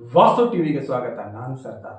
ವಾಸ್ತು ಟಿವಿಗೆ ಸ್ವಾಗತ. ನಾನು ಸರ್ದಾರ್.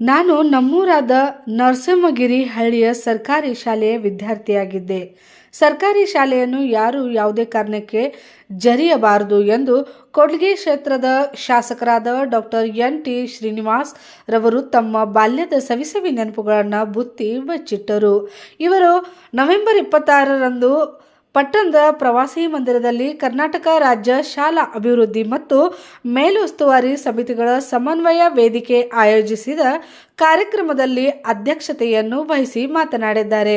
ನಾನು ನಮ್ಮೂರಾದ ನರಸಿಂಹಗಿರಿ ಹಳ್ಳಿಯ ಸರ್ಕಾರಿ ಶಾಲೆಯ ವಿದ್ಯಾರ್ಥಿಯಾಗಿದ್ದೆ. ಸರ್ಕಾರಿ ಶಾಲೆಯನ್ನು ಯಾರು ಯಾವುದೇ ಕಾರಣಕ್ಕೆ ಜರಿಯಬಾರದು ಎಂದು ಕೊಡ್ಲಿಗೆ ಕ್ಷೇತ್ರದ ಶಾಸಕರಾದ ಡಾಕ್ಟರ್ ಎನ್ ಟಿ ಶ್ರೀನಿವಾಸ್ ರವರು ತಮ್ಮ ಬಾಲ್ಯದ ಸವಿಸವಿ ನೆನಪುಗಳನ್ನು ಬುತ್ತಿ ಬಚ್ಚಿಟ್ಟರು ಇವರು ನವೆಂಬರ್ ಇಪ್ಪತ್ತಾರರಂದು ಪಟ್ಟಣದ ಪ್ರವಾಸಿ ಮಂದಿರದಲ್ಲಿ ಕರ್ನಾಟಕ ರಾಜ್ಯ ಶಾಲಾ ಅಭಿವೃದ್ಧಿ ಮತ್ತು ಮೇಲುಸ್ತುವಾರಿ ಸಮಿತಿಗಳ ಸಮನ್ವಯ ವೇದಿಕೆ ಆಯೋಜಿಸಿದ ಕಾರ್ಯಕ್ರಮದಲ್ಲಿ ಅಧ್ಯಕ್ಷತೆಯನ್ನು ವಹಿಸಿ ಮಾತನಾಡಿದ್ದಾರೆ.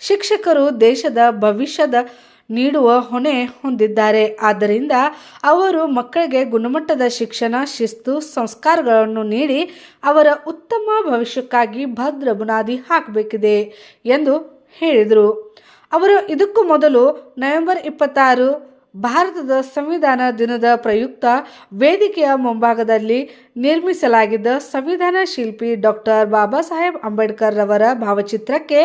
ಶಿಕ್ಷಕರು ದೇಶದ ಭವಿಷ್ಯದ ನೀಡುವ ಹೊಣೆ ಹೊಂದಿದ್ದಾರೆ. ಆದ್ದರಿಂದ ಅವರು ಮಕ್ಕಳಿಗೆ ಗುಣಮಟ್ಟದ ಶಿಕ್ಷಣ, ಶಿಸ್ತು, ಸಂಸ್ಕಾರಗಳನ್ನು ನೀಡಿ ಅವರ ಉತ್ತಮ ಭವಿಷ್ಯಕ್ಕಾಗಿ ಭದ್ರ ಬುನಾದಿ ಹಾಕಬೇಕಿದೆ ಎಂದು ಹೇಳಿದರು. ಅವರು ಇದಕ್ಕೂ ಮೊದಲು ನವೆಂಬರ್ ಇಪ್ಪತ್ತಾರು ಭಾರತದ ಸಂವಿಧಾನ ದಿನದ ಪ್ರಯುಕ್ತ ವೇದಿಕೆಯ ಮುಂಭಾಗದಲ್ಲಿ ನಿರ್ಮಿಸಲಾಗಿದ್ದ ಸಂವಿಧಾನ ಶಿಲ್ಪಿ ಡಾಕ್ಟರ್ ಬಾಬಾ ಸಾಹೇಬ್ ಅಂಬೇಡ್ಕರ್ ರವರ ಭಾವಚಿತ್ರಕ್ಕೆ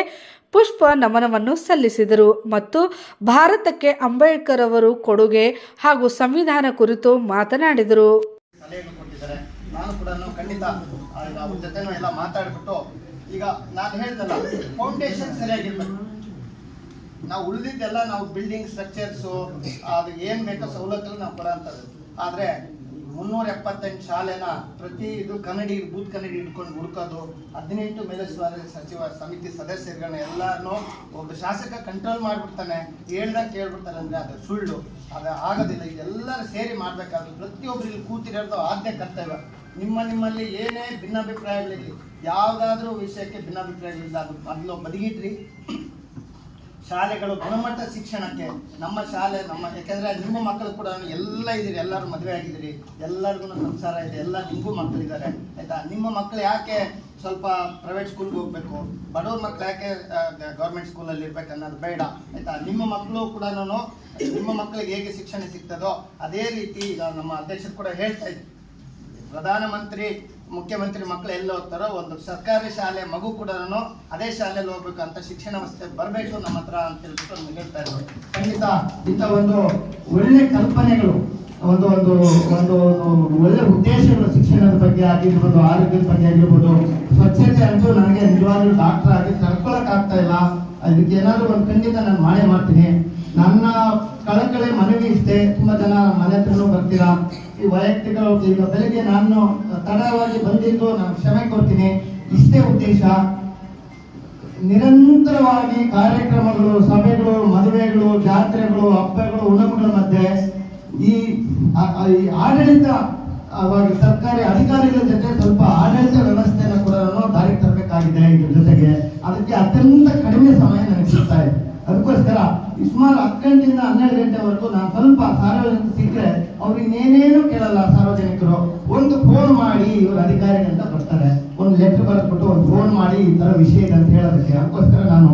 ಪುಷ್ಪ ನಮನವನ್ನು ಸಲ್ಲಿಸಿದರು ಮತ್ತು ಭಾರತಕ್ಕೆ ಅಂಬೇಡ್ಕರ್ ಅವರು ಕೊಡುಗೆ ಹಾಗೂ ಸಂವಿಧಾನ ಕುರಿತು ಮಾತನಾಡಿದರು. ಈಗ ನಾನು ಹೇಳಿದಲ್ಲ ಫೌಂಡೇಶನ್ ಸರಿಯಾಗಿರ್ಬೇಕು. ನಾವು ಉಳಿದಿದ್ದೆಲ್ಲ ನಾವು ಬಿಲ್ಡಿಂಗ್ ಸ್ಟ್ರಕ್ಚರ್ಸು ಅದು ಏನು ಬೇಕೋ ಸವಲತ್ತುಗಳು ನಾವು ಕೊಡೋಂಥದ್ದು. ಆದರೆ ಮುನ್ನೂರ ಎಪ್ಪತ್ತೆಂಟು ಶಾಲೆನ ಪ್ರತಿ ಇದು ಕನ್ನಡಿ, ಬೂತ್ ಕನ್ನಡಿ ಇಟ್ಕೊಂಡು ಹುಡುಕೋದು, ಹದಿನೆಂಟು ಮೇಲುಸ್ತುವಾರಿ ಸಚಿವ ಸಮಿತಿ ಸದಸ್ಯರುಗಳನ್ನ ಎಲ್ಲಾರು ಒಬ್ಬ ಶಾಸಕ ಕಂಟ್ರೋಲ್ ಮಾಡ್ಬಿಡ್ತಾನೆ, ಹೇಳ್ದಾಗ ಕೇಳ್ಬಿಡ್ತಾರೆ ಅಂದರೆ ಅದು ಸುಳ್ಳು. ಅದು ಆಗೋದಿಲ್ಲ. ಇದೆಲ್ಲರೂ ಸೇರಿ ಮಾಡ್ಬೇಕಾದ್ರು ಪ್ರತಿಯೊಬ್ಬರು ಇಲ್ಲಿ ಕೂತಿರೋದು ಆದ್ಯ ಕರ್ತವ್ಯ. ನಿಮ್ಮ ನಿಮ್ಮಲ್ಲಿ ಏನೇ ಭಿನ್ನಾಭಿಪ್ರಾಯಗಳಿರಲಿ, ಯಾವುದಾದ್ರೂ ವಿಷಯಕ್ಕೆ ಭಿನ್ನಾಭಿಪ್ರಾಯಗಳಿಲ್ಲ ಅದು ಮೊದಲು ಬದಿಗಿಟ್ರಿ. ಶಾಲೆಗಳು ಗುಣಮಟ್ಟ ಶಿಕ್ಷಣಕ್ಕೆ ನಮ್ಮ ಶಾಲೆ, ನಮ್ಮ ಯಾಕೆಂದ್ರೆ ನಿಮ್ಮ ಮಕ್ಕಳು ಕೂಡ ಎಲ್ಲ ಇದ್ದೀರಿ, ಎಲ್ಲರೂ ಮದುವೆ ಆಗಿದ್ದೀರಿ, ಎಲ್ಲರಿಗೂ ಸಂಸಾರ ಇದೆ, ಎಲ್ಲ ನಿಮಗೂ ಮಕ್ಕಳಿದ್ದಾರೆ, ಆಯ್ತಾ? ನಿಮ್ಮ ಮಕ್ಕಳು ಯಾಕೆ ಸ್ವಲ್ಪ ಪ್ರೈವೇಟ್ ಸ್ಕೂಲ್ಗೆ ಹೋಗ್ಬೇಕು? ಬಡವ್ರ ಮಕ್ಕಳು ಯಾಕೆ ಗೌರ್ಮೆಂಟ್ ಸ್ಕೂಲಲ್ಲಿ ಇರ್ಬೇಕು ಅನ್ನೋದು ಬೇಡ, ಆಯ್ತಾ? ನಿಮ್ಮ ಮಕ್ಕಳು ಕೂಡ ನಿಮ್ಮ ಮಕ್ಕಳಿಗೆ ಹೇಗೆ ಶಿಕ್ಷಣ ಸಿಗ್ತದೋ, ಅದೇ ರೀತಿ ಈಗ ನಮ್ಮ ಅಧ್ಯಕ್ಷರು ಕೂಡ ಹೇಳ್ತಾ ಇದ್ದೀವಿ ಪ್ರಧಾನಮಂತ್ರಿ ಮುಖ್ಯಮಂತ್ರಿ ಮಕ್ಕಳು ಎಲ್ಲಿ ಹೋಗ್ತಾರೋ ಒಂದು ಸರ್ಕಾರಿ ಶಾಲೆ ಮಗು ಕೂಡ ಅದೇ ಶಾಲೆಯಲ್ಲಿ ಹೋಗ್ಬೇಕು ಅಂತ ಶಿಕ್ಷಣ ವ್ಯವಸ್ಥೆ ಬರಬೇಕು ನಮ್ಮ ಹತ್ರ ಅಂತ ಹೇಳ್ಬಿಟ್ಟು ಹೇಳ್ತಾ ಇದ್ರು ಖಂಡಿತ ಇಂಥ ಒಂದು ಒಳ್ಳೆ ಕಲ್ಪನೆಗಳು, ಒಂದು ಒಂದು ಒಂದು ಒಂದು ಒಳ್ಳೆ ಉದ್ದೇಶಗಳು ಶಿಕ್ಷಣದ ಬಗ್ಗೆ ಆಗಿರ್ಬೋದು, ಆರೋಗ್ಯದ ಬಗ್ಗೆ ಆಗಿರ್ಬೋದು, ಸ್ವಚ್ಛತೆ ಅಂತೂ ನನಗೆ ನಿಜವಾಗ್ಲೂ ಡಾಕ್ಟರ್ ಆಗಿ ತಡ್ಕೊಳಕ್ ಆಗ್ತಾ ಇಲ್ಲ. ಅದಕ್ಕೆ ಏನಾದರೂ ಒಂದು ಖಂಡಿತ ನಾನು ಮಾಡೇ ಮಾಡ್ತೀನಿ. ನನ್ನ ಕಳಕಳೆ ಮನವಿ ಇಷ್ಟೇ. ತುಂಬಾ ಜನ ಮನೆ ಹತ್ರನೂ ಬರ್ತೀರಾ? ಈ ವೈಯಕ್ತಿಕ ಈಗ ಬೆಳಿಗ್ಗೆ ನಾನು ತಡವಾಗಿ ಬಂದಿದ್ದು ನಾನು ಕ್ಷಮೆ ಕೊಡ್ತೀನಿ. ಇಷ್ಟೇ ಉದ್ದೇಶ. ನಿರಂತರವಾಗಿ ಕಾರ್ಯಕ್ರಮಗಳು, ಸಭೆಗಳು, ಮದುವೆಗಳು, ಜಾತ್ರೆಗಳು, ಹಬ್ಬಗಳು ಉಣಮಗಳ ಮಧ್ಯೆ ಈ ಆಡಳಿತ ಅವಾಗ ಸರ್ಕಾರಿ ಅಧಿಕಾರಿಗಳ ಜೊತೆ ಸ್ವಲ್ಪ ಆಡಳಿತ ವ್ಯವಸ್ಥೆಯನ್ನು ಕೂಡ ದಾರಿಗೆ ತರಬೇಕಾಗಿದೆ ಇದ್ರ ಜೊತೆಗೆ. ಅದಕ್ಕೆ ಅತ್ಯಂತ ಕಡಿಮೆ ಸಮಯ ನನಗೆ ಸಿಗ್ತಾ ಇದೆ. ಅದಕ್ಕೋಸ್ಕರ, ಸುಮಾರು ಹತ್ತು ಗಂಟೆಯಿಂದ ಹನ್ನೆರಡು ಗಂಟೆವರೆಗೂ ನಾನು ಸ್ವಲ್ಪ ಸಾರ್ವಜನಿಕ ಸಿಕ್ಕರೆ ಅವ್ರು ಇನ್ನೇನೇನು ಕೇಳಲ್ಲ ಸಾರ್ವಜನಿಕರು. ಒಂದು ಫೋನ್ ಮಾಡಿ ಇವರು ಅಧಿಕಾರಿಗಳು ಅಂತ ಬರ್ತಾರೆ. ಒಂದು ಲೆಟರ್ ಬರೆದ್ಬಿಟ್ಟು ಒಂದು ಫೋನ್ ಮಾಡಿ ಈ ತರ ವಿಷಯ ಇದೆ ಅಂತ ಹೇಳೋದಕ್ಕೆ ಅದಕ್ಕೋಸ್ಕರ ನಾನು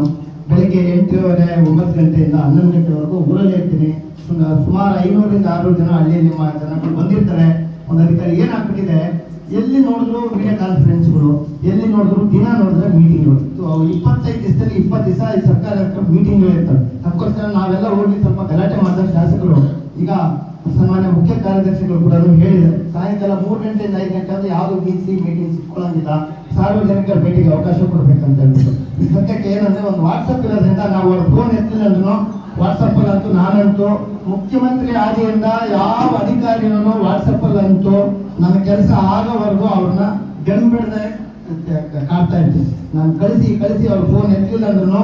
ಬೆಳಿಗ್ಗೆ ಎಂಟೂವರೆ ಒಂಬತ್ತು ಗಂಟೆಯಿಂದ ಹನ್ನೊಂದು ಗಂಟೆವರೆಗೂ ಊರಲ್ಲೇ ಇರ್ತೀನಿ. ಸುಮ- ಸುಮಾರು ಐನೂರಿಂದ ಆರುನೂರು ಜನ ಹಳ್ಳಿಯಲ್ಲಿ ನಿಮ್ಮ ಜನಗಳು ಬಂದಿರ್ತಾರೆ. ಒಂದು ಅಧಿಕಾರಿ ಏನಾಗ್ಬಿಟ್ಟಿದೆ? ಎಲ್ಲಿ ನೋಡಿದ್ರು ವಿಡಿಯೋ ಕಾನ್ಫರೆನ್ಸ್ಗಳು ಎಲ್ಲಿ ನೋಡಿದ್ರು ದಿನ ನೋಡಿದ್ರೆ ಮೀಟಿಂಗ್ಗಳು ಇಪ್ಪತ್ತೈದು ದಿವಸದಲ್ಲಿ ಇಪ್ಪತ್ತು ದಿವಸ ಸರ್ಕಾರ ಮೀಟಿಂಗ್ಗಳು ಇರ್ತವೆ. ಅದಕ್ಕೋಸ್ಕರ ನಾವೆಲ್ಲ ಹೋಗಿ ಸ್ವಲ್ಪ ಗಲಾಟೆ ಮಾಡಿದ ಶಾಸಕರು. ಈಗ ಸನ್ಮಾನ್ಯ ಮುಖ್ಯ ಕಾರ್ಯದರ್ಶಿಗಳು ಕೂಡ ಹೇಳಿದ್ದಾರೆ. ಸಾಯಂಕಾಲ ಮೂರು ಗಂಟೆಯಿಂದ ಐದು ಗಂಟೆ ಅಂದ್ರೆ ಯಾವುದು ಬಿ ಸಿ ಮೀಟಿಂಗ್ ಇಟ್ಕೊಳ್ಳಂಗಿಲ್ಲ ಸಾರ್ವಜನಿಕರ ಭೇಟಿಗೆ ಅವಕಾಶ ಕೊಡ್ಬೇಕಂತ ಹೇಳ್ಬಿಟ್ಟು. ಸದ್ಯಕ್ಕೆ ಏನಂದ್ರೆ ಒಂದು ವಾಟ್ಸಪ್ ಇರೋದ್ರಿಂದ ನಾವು ಅವ್ರ ಫೋನ್ ಎತ್ತಲಿಲ್ಲ ಅಂದ್ರೂ ವಾಟ್ಸಪ್ ಅಂತೂ ನಾನಂತೂ ಮುಖ್ಯಮಂತ್ರಿ ಆದಿಯಿಂದ ಯಾವ ಅಧಿಕಾರಿನೂ ವಾಟ್ಸಪ್ ಅಂತೂ ನನ್ನ ಕೆಲಸ ಆಗೋವರೆಗೂ ಅವ್ರನ್ನ ಗಂಬಿಡದೆ ಕಾಡ್ತಾ ಇರ್ತೀನಿ. ನಾನು ಕಳಿಸಿ ಕಳಿಸಿ ಅವ್ರ ಫೋನ್ ಎತ್ತಲಿಲ್ಲ ಅಂದ್ರೂ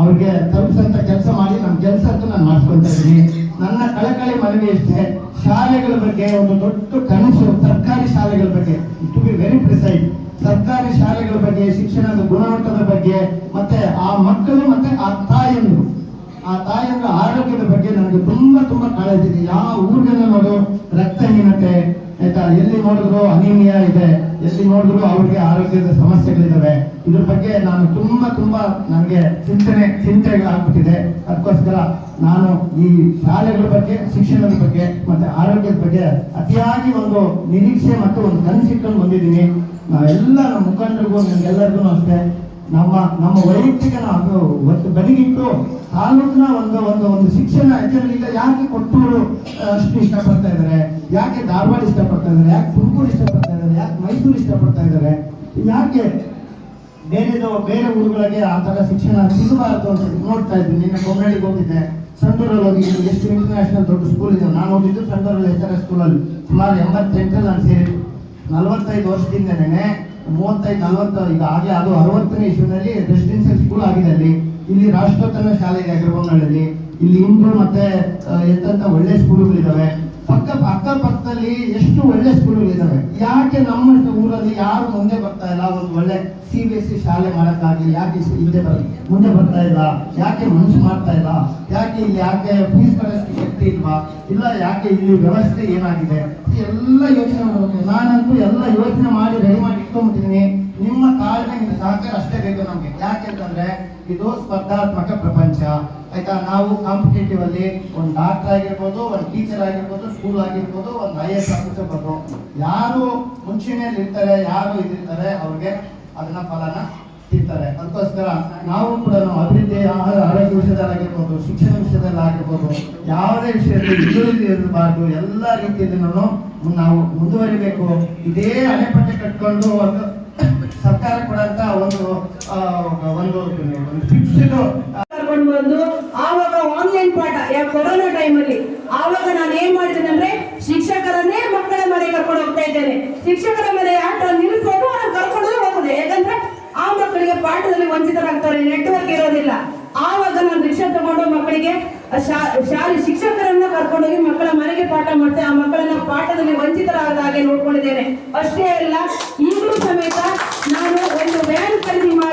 ಅವ್ರಿಗೆ ತಲುಪಿಸಂತ ಕೆಲಸ ಮಾಡಿ ನಮ್ಮ ಕೆಲಸ ಅಂತೂ ನಾನು ಮಾಡ್ಕೊಳ್ತಾ ಇದ್ದೀನಿ. ನನ್ನ ಕಳಕಳಿ ಮನವಿ ಅಷ್ಟೇ ಶಾಲೆಗಳ ಬಗ್ಗೆ ಒಂದು ದೊಡ್ಡ ಕನಸು, ಸರ್ಕಾರಿ ಶಾಲೆಗಳ ಬಗ್ಗೆ ಟು ಬಿ ವೆರಿ ಪ್ರಿಸೈಡ್ ಸರ್ಕಾರಿ ಶಾಲೆಗಳ ಬಗ್ಗೆ, ಶಿಕ್ಷಣದ ಗುಣಮಟ್ಟದ ಬಗ್ಗೆ, ಮತ್ತೆ ಆ ಮಕ್ಕಳು ಮತ್ತೆ ಆ ತಾಯಿಯಂದ್ರು. ಆ ತಾಯಿಯಂದ್ರ ಆರೋಗ್ಯದ ಬಗ್ಗೆ ನನಗೆ ತುಂಬಾ ತುಂಬಾ ಕಾಳಜಿ ಇದೆ. ಯಾವ ಊರಿಗೆಲ್ಲ ನೋಡು ರಕ್ತಹೀನತೆ ಆಯ್ತಾ? ಎಲ್ಲಿ ನೋಡಿದ್ರು ಅನಿಮಿಯಾ ಇದೆ, ಎಲ್ಲಿ ನೋಡಿದ್ರು ಅವ್ರಿಗೆ ಆರೋಗ್ಯದ ಸಮಸ್ಯೆಗಳಿದಾವೆ. ಇದ್ರ ಬಗ್ಗೆ ನಾನು ತುಂಬಾ ತುಂಬಾ ನನಗೆ ಚಿಂತನೆ, ಚಿಂತೆಗೆ ಆಗ್ಬಿಟ್ಟಿದೆ. ಅದಕ್ಕೋಸ್ಕರ ನಾನು ಈ ಶಾಲೆಗಳ ಬಗ್ಗೆ, ಶಿಕ್ಷಣದ ಬಗ್ಗೆ ಮತ್ತೆ ಆರೋಗ್ಯದ ಬಗ್ಗೆ ಅತಿಯಾಗಿ ಒಂದು ನಿರೀಕ್ಷೆ ಮತ್ತು ಒಂದು ಕನಸಿಟ್ಕೊಂಡು ಬಂದಿದ್ದೀನಿ. ನಾವೆಲ್ಲ ನಮ್ಮ ಮುಖಂಡರಿಗೂ, ನಮ್ಗೆಲ್ಲರಿಗೂ ಅಷ್ಟೇ, ನಮ್ಮ ನಮ್ಮ ವೈಯಕ್ತಿಕ ನಾವು ಬದಿಗಿಟ್ಟು ತಾಲೂಕಿನ ಒಂದು ಒಂದು ಒಂದು ಶಿಕ್ಷಣ ಯಾಕಂದ್ರೆ ಯಾಕೆ ಕೊಟ್ಟೂರು ಅಷ್ಟು ಇಷ್ಟಪಡ್ತಾ ಇದ್ದಾರೆ? ಯಾಕೆ ಧಾರವಾಡ ಇಷ್ಟಪಡ್ತಾ ಇದ್ದಾರೆ? ಯಾಕೆ ತುಮಕೂರು ಇಷ್ಟಪಡ್ತಾ ಇದ್ದಾರೆ? ಯಾಕೆ ಮೈಸೂರು ಇಷ್ಟಪಡ್ತಾ ಇದ್ದಾರೆ? ಯಾಕೆ ಬೇರೆದು ಬೇರೆ ಊರುಗಳಿಗೆ ಆ ಥರ ಶಿಕ್ಷಣ ಸಿಗಬಾರ್ದು ಅಂತ ನೋಡ್ತಾ ಇದ್ದೀನಿ ನಿನ್ನೆ ಕೊಮ್ಮಳಿಗೆ ಹೋಗಿದ್ದೆ. ಸಂಡೂರಲ್ಲಿ ಹೋಗಿದ್ದೀನಿ ಎಷ್ಟು ಇಂಟರ್ನ್ಯಾಷನಲ್ ದೊಡ್ಡ ಸ್ಕೂಲ್ ಇದೆ. ನಾನು ಹೋಗಿದ್ದು ಸಂಡೂರಲ್ಲಿ ಎಚ್ ಆರ್ ಎಸ್ ಸ್ಕೂಲಲ್ಲಿ ಸುಮಾರು ಎಂಬತ್ತೆಂಟರಲ್ಲಿ ನಾನು ಸೇರಿ ನಲವತ್ತೈದು ವರ್ಷದಿಂದನೇ ಮೂವತ್ತೈದು, ನಲವತ್ತು, ಈಗ ಆಗಲೇ ಅದು ಅರವತ್ತನೇ ಇಶ್ಯೂನಲ್ಲಿ ರೆಸಿಡೆನ್ಸಿಯಲ್ ಸ್ಕೂಲ್ ಆಗಿದೆ ಅಲ್ಲಿ. ಇಲ್ಲಿ ರಾಷ್ಟ್ರೋತ್ತಮ ಶಾಲೆ ಇದೆ ಅಗ್ರಬೊಮ್ಮನಹಳ್ಳಿ ಇಲ್ಲಿ ಇಂದು ಮತ್ತೆ ಎಂತ ಒಳ್ಳೆ ಸ್ಕೂಲುಗಳಿದ್ದಾವೆ ಪಕ್ಕ ಅಕ್ಕಪಕ್ಕದಲ್ಲಿ ಎಷ್ಟು ಒಳ್ಳೆ ಸ್ಕೂಲ್ಗಳಿದ್ದಾವೆ ಯಾಕೆ ನಮ್ಮ ಊರಲ್ಲಿ ಯಾರು ಮುಂದೆ ಬರ್ತಾ ಇಲ್ಲ? ಒಂದು ಒಳ್ಳೆ ಸಿ ಬಿ ಎಸ್ ಸಿ ಶಾಲೆ ಮಾಡೋಕ್ಕಾಗಲಿ, ಯಾಕೆ ಹಿಂದೆ ಬರ್, ಮುಂದೆ ಬರ್ತಾ ಇಲ್ಲ? ಯಾಕೆ ಮನಸ್ಸು ಮಾಡ್ತಾ ಇಲ್ಲ? ಯಾಕೆ ಇಲ್ಲಿ ಯಾಕೆ ಫೀಸ್ ಕಟ್ಟೋಷ್ಟು ಶಕ್ತಿ ಇಲ್ವಾ? ಇಲ್ಲ ಯಾಕೆ ಇಲ್ಲಿ ವ್ಯವಸ್ಥೆ ಏನಾಗಿದೆ? ಎಲ್ಲ ಯೋಚನೆ ಮಾಡಬೇಕು ನಾನಂತೂ ಎಲ್ಲ ಯೋಚನೆ ಮಾಡಿ ರೆಡಿ ಮಾಡಿ ಇಟ್ಕೊಂಡ್ಬಿಟ್ಟಿದ್ದೀನಿ ನಿಮ್ಮ ತಾಳ್ಮೆ ನಿಮ್ಮ ಸಹಕಾರ ಅಷ್ಟೇ ಬೇಕು ನಮ್ಗೆ. ಯಾಕೆಂತಂದ್ರೆ ಇದು ಸ್ಪರ್ಧಾತ್ಮಕ ಪ್ರಪಂಚ. ಆಯ್ತಾ, ನಾವು ಕಾಂಪಿಟೇಟಿವ್ ಅಲ್ಲಿ ಒಂದು ಡಾಕ್ಟರ್ ಆಗಿರ್ಬೋದು, ಒಂದು ಟೀಚರ್ ಆಗಿರ್ಬೋದು ಸ್ಕೂಲ್ ಆಗಿರ್ಬೋದು, ಒಂದು ಐ ಎಸ್ ಆಫೀಸರ್ ಯಾರು ಮುಂಚೂಣಿಯಲ್ಲಿ ಇರ್ತಾರೆ, ಯಾರು ಇದಿರ್ತಾರೆ, ಅವ್ರಿಗೆ ಅದನ್ನ ಫಲನ ತಿಂತಾರೆ ಅದಕ್ಕೋಸ್ಕರ ನಾವು ಕೂಡ ಅಭಿವೃದ್ಧಿ, ಆಹಾರ, ಆರೋಗ್ಯ ವಿಷಯದಲ್ಲಿ ಆಗಿರ್ಬೋದು ಶಿಕ್ಷಣ ವಿಷಯದಲ್ಲಿ ಆಗಿರ್ಬೋದು ಯಾವುದೇ ವಿಷಯದಲ್ಲಿ ಇರಬಾರ್ದು, ಎಲ್ಲ ರೀತಿಯಲ್ಲಿ ನಾವು ಮುಂದುವರಿಬೇಕು. ಇದೇ ಅಣೆಪಟ್ಟೆ ಕಟ್ಕೊಂಡು ಒಂದು ಸರ್ಕಾರ ಕೊಡಂತ ಒಂದು ಆ, ಒಂದು ಒಂದು ಫಿಕ್ಸ್ಡ್ ಕರ್ಕೊಂಡು ಬಂದು ಆವಾಗ ಆನ್ಲೈನ್ ಪಾಠ ಯಾ ಕೊರೋನಾ ಟೈಮಲ್ಲಿ ಆವಾಗ ನಾನು ಏನ್ ಮಾಡಿದ್ದೇನೆ ಅಂದ್ರೆ ಶಿಕ್ಷಕರನ್ನೇ ಮಕ್ಕಳ ಮನೆ ಕರ್ಕೊಂಡು ಹೋಗ್ತಾ ಇದ್ದೇನೆ. ಶಿಕ್ಷಕರ ಮನೆ ಆಟ ನಿಲ್ಲಿಸೋದು ಅವ್ರನ್ನ ಕರ್ಕೊಂಡು ಹೋಗುದು. ಯಾಕಂದ್ರೆ ಆ ಮಕ್ಕಳಿಗೆ ಪಾಠದಲ್ಲಿ ವಂಚಿತರಾಗ್ತಾರೆ ನೆಟ್ವರ್ಕ್ ಇರೋದಿಲ್ಲ. ಆವಾಗ ತಗೊಂಡು ಮಕ್ಕಳಿಗೆ ಶಾಲೆ ಶಿಕ್ಷಕರನ್ನ ಕರ್ಕೊಂಡೋಗಿ ಮಕ್ಕಳ ಮನೆಗೆ ಪಾಠ ಮಾಡ್ತೇನೆ ಆ ಮಕ್ಕಳನ್ನ ಪಾಠದಲ್ಲಿ ವಂಚಿತರಾದ ಹಾಗೆ ನೋಡ್ಕೊಂಡಿದ್ದೇನೆ. ಅಷ್ಟೇ ಅಲ್ಲ, ಈಗಲೂ ಸಮೇತ ನಾನು ಒಂದು ವ್ಯಾನ್ ಖರೀದಿ ಮಾಡಿ